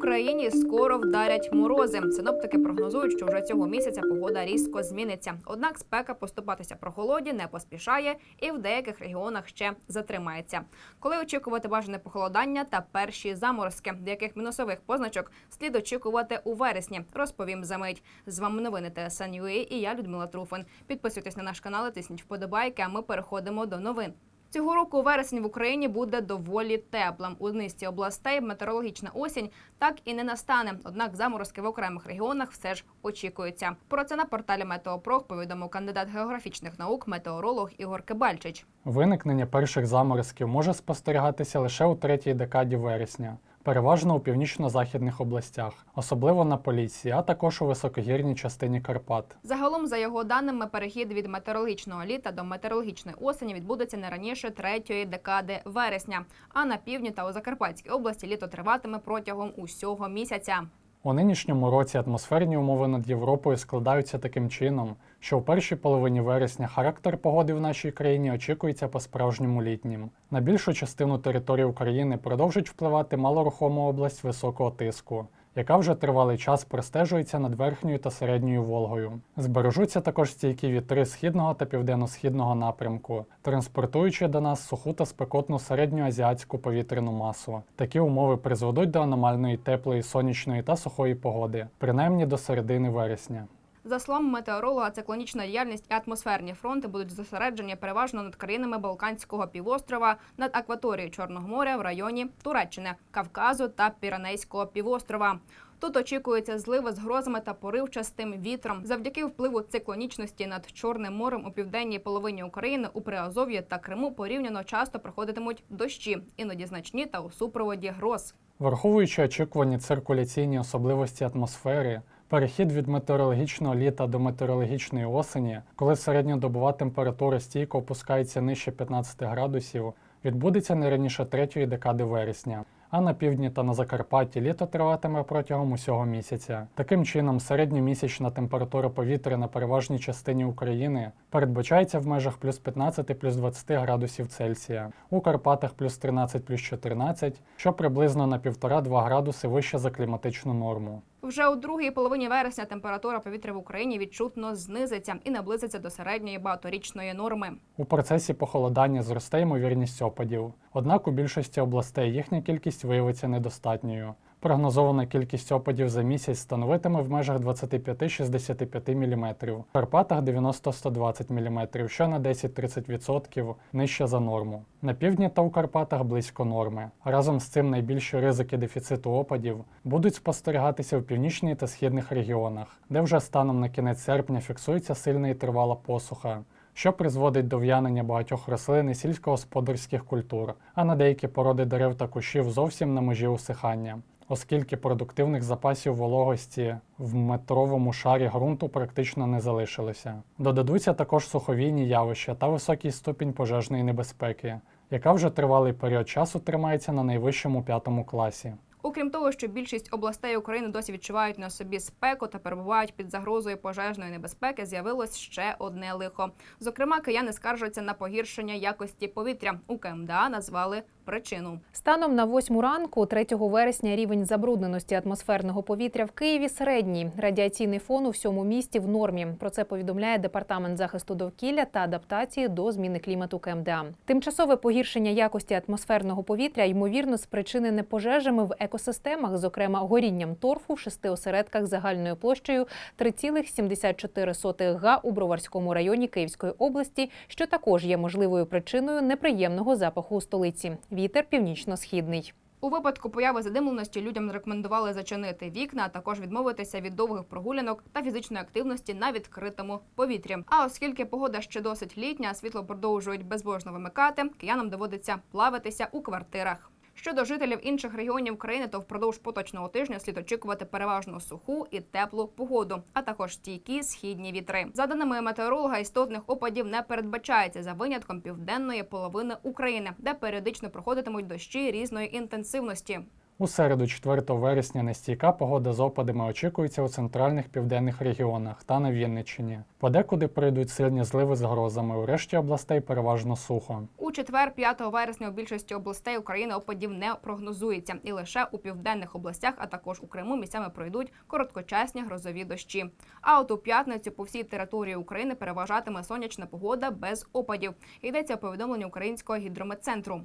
Україні скоро вдарять морози. Синоптики прогнозують, що вже цього місяця погода різко зміниться. Однак спека поступатися прохолоді не поспішає і в деяких регіонах ще затримається. Коли очікувати бажане похолодання та перші заморозки, деяких мінусових позначок слід очікувати у вересні. Розповім за мить. З вами новини ТСН.UA і я Людмила Труфин. Підписуйтесь на наш канал, тисніть вподобайки. А ми переходимо до новин. Цього року вересень в Україні буде доволі теплим. У низці областей метеорологічна осінь так і не настане. Однак заморозки в окремих регіонах все ж очікуються. Про це на порталі Метеопрох повідомив кандидат географічних наук, метеоролог Ігор Кибальчич. Виникнення перших заморозків може спостерігатися лише у третій декаді вересня, переважно у північно-західних областях, особливо на Поліссі, а також у високогірній частині Карпат. Загалом, за його даними, перехід від метеорологічного літа до метеорологічної осені відбудеться не раніше третьої декади вересня. А на півдні та у Закарпатській області літо триватиме протягом усього місяця. У нинішньому році атмосферні умови над Європою складаються таким чином, що у першій половині вересня характер погоди в нашій країні очікується по-справжньому літнім. На більшу частину території України продовжить впливати малорухома область високого тиску, яка вже тривалий час простежується над верхньою та середньою Волгою. Збережуться також стійкі вітри східного та південно-східного напрямку, транспортуючи до нас суху та спекотну середньоазіатську повітряну масу. Такі умови призведуть до аномальної теплої сонячної та сухої погоди, принаймні до середини вересня. За словами метеоролога, циклонічна діяльність і атмосферні фронти будуть зосереджені переважно над країнами Балканського півострова, над акваторією Чорного моря в районі Туреччини, Кавказу та Піранейського півострова. Тут очікуються зливи з грозами та поривчастим вітром. Завдяки впливу циклонічності над Чорним морем у південній половині України у Приазов'ї та Криму порівняно часто проходитимуть дощі, іноді значні та у супроводі гроз. Враховуючи очікувані циркуляційні особливості атмосфери, перехід від метеорологічного літа до метеорологічної осені, коли середньодобова температура стійко опускається нижче 15 градусів, відбудеться не раніше третьої декади вересня. А на півдні та на Закарпатті літо триватиме протягом усього місяця. Таким чином, середньомісячна температура повітря на переважній частині України передбачається в межах плюс 15 плюс 20 градусів Цельсія, у Карпатах плюс 13 плюс 14, що приблизно на 1,5-2 градуси вище за кліматичну норму. Вже у другій половині вересня температура повітря в Україні відчутно знизиться і наблизиться до середньої багаторічної норми. У процесі похолодання зросте ймовірність опадів, однак у більшості областей їхня кількість виявиться недостатньою. Прогнозована кількість опадів за місяць становитиме в межах 25-65 мм, в Карпатах 90-120 мм, що на 10-30% нижче за норму. На півдні та у Карпатах близько норми. Разом з цим найбільші ризики дефіциту опадів будуть спостерігатися в північній та східних регіонах, де вже станом на кінець серпня фіксується сильна і тривала посуха що призводить до в'янення багатьох рослин і сільськогосподарських культур, а на деякі породи дерев та кущів зовсім на межі усихання, оскільки продуктивних запасів вологості в метровому шарі ґрунту практично не залишилося. Додадуться також суховійні явища та високий ступінь пожежної небезпеки, яка вже тривалий період часу тримається на найвищому п'ятому класі. Окрім того, що більшість областей України досі відчувають на собі спеку та перебувають під загрозою пожежної небезпеки, з'явилось ще одне лихо. Зокрема, кияни скаржаться на погіршення якості повітря. У КМДА назвали причину. Станом на 8 ранку, 3 вересня, рівень забрудненості атмосферного повітря в Києві середній. Радіаційний фон у всьому місті в нормі. Про це повідомляє департамент захисту довкілля та адаптації до зміни клімату КМДА. Тимчасове погіршення якості атмосферного повітря ймовірно спричинене пожежами в екосистемах, зокрема горінням торфу в шести осередках загальною площею 3,74 га у Броварському районі Київської області, що також є можливою причиною неприємного запаху у столиці. Вітер північно-східний. У випадку появи задимленості людям рекомендували зачинити вікна, а також відмовитися від довгих прогулянок та фізичної активності на відкритому повітрі. А оскільки погода ще досить літня, світло продовжують безбожно вимикати, киянам доводиться плаватися у квартирах. Щодо жителів інших регіонів країни, то впродовж поточного тижня слід очікувати переважно суху і теплу погоду, а також стійкі східні вітри. За даними метеоролога, істотних опадів не передбачається за винятком південної половини України, де періодично проходитимуть дощі різної інтенсивності. У середу, 4 вересня, нестійка погода з опадами очікується у центральних південних регіонах та на Вінниччині. Подекуди прийдуть сильні зливи з грозами. У решті областей переважно сухо. У четвер, 5 вересня, у більшості областей України опадів не прогнозується, і лише у південних областях, а також у Криму, місцями пройдуть короткочасні грозові дощі. А от у п'ятницю по всій території України переважатиме сонячна погода без опадів. Йдеться у повідомленні українського гідрометцентру.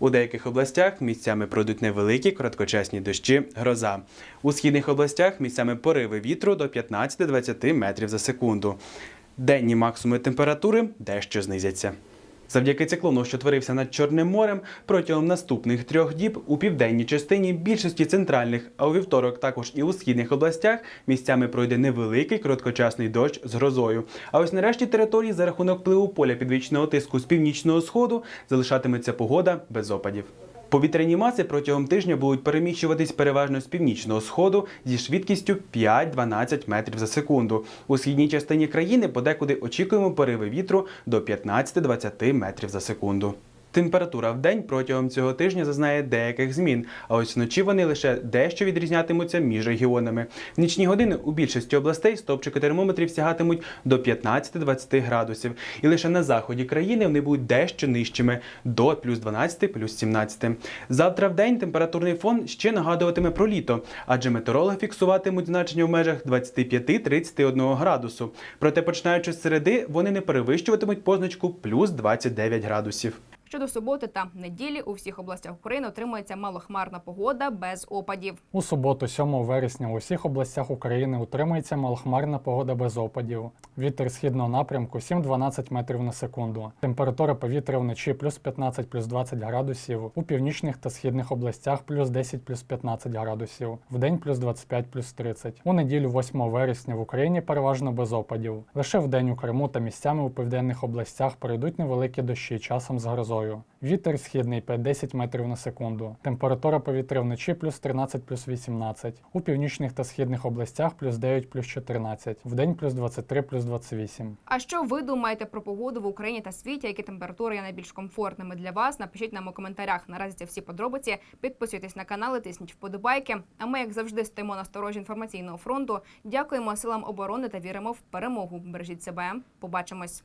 У деяких областях місцями пройдуть невеликі короткочасні дощі, гроза. У східних областях місцями пориви вітру до 15-20 метрів за секунду. Денні максимуми температури дещо знизяться. Завдяки циклону, що творився над Чорним морем, протягом наступних трьох діб у південній частині більшості центральних, а у вівторок також і у східних областях місцями пройде невеликий короткочасний дощ з грозою. А ось нарешті території за рахунок впливу поля підвічного тиску з північного сходу залишатиметься погода без опадів. Повітряні маси протягом тижня будуть переміщуватись переважно з північного сходу зі швидкістю 5-12 метрів за секунду. У східній частині країни подекуди очікуємо пориви вітру до 15-20 метрів за секунду. Температура в день протягом цього тижня зазнає деяких змін, а ось вночі вони лише дещо відрізнятимуться між регіонами. В нічні години у більшості областей стопчики термометрів сягатимуть до 15-20 градусів, і лише на заході країни вони будуть дещо нижчими до плюс 12, плюс 17. Завтра в день температурний фон ще нагадуватиме про літо, адже метеорологи фіксуватимуть значення в межах 25-31 градусу. Проте, починаючи з середи, вони не перевищуватимуть позначку плюс 29 градусів. Щодо суботи та неділі у всіх областях України отримується малохмарна погода без опадів. У суботу, 7 вересня, у всіх областях України утримується малохмарна погода без опадів. Вітер східного напрямку 7-12 метрів на секунду. Температура повітря вночі плюс 15 плюс 20 градусів. У північних та східних областях плюс 10 плюс 15 градусів. Вдень плюс 25 плюс 30. У неділю 8 вересня в Україні переважно без опадів. Лише вдень у Криму та місцями у південних областях пройдуть невеликі дощі часом з грозою. Вітер східний 5-10 метрів на секунду. Температура повітря вночі плюс 13 плюс 18. У північних та східних областях плюс 9 плюс 14. Вдень плюс 23 плюс 28. А що ви думаєте про погоду в Україні та світі? Які температури є найбільш комфортними для вас? Напишіть нам у коментарях. Наразі це всі подробиці. Підписуйтесь на канали, тисніть вподобайки. А ми, як завжди, стоїмо на сторожі інформаційного фронту. Дякуємо силам оборони та віримо в перемогу. Бережіть себе. Побачимось.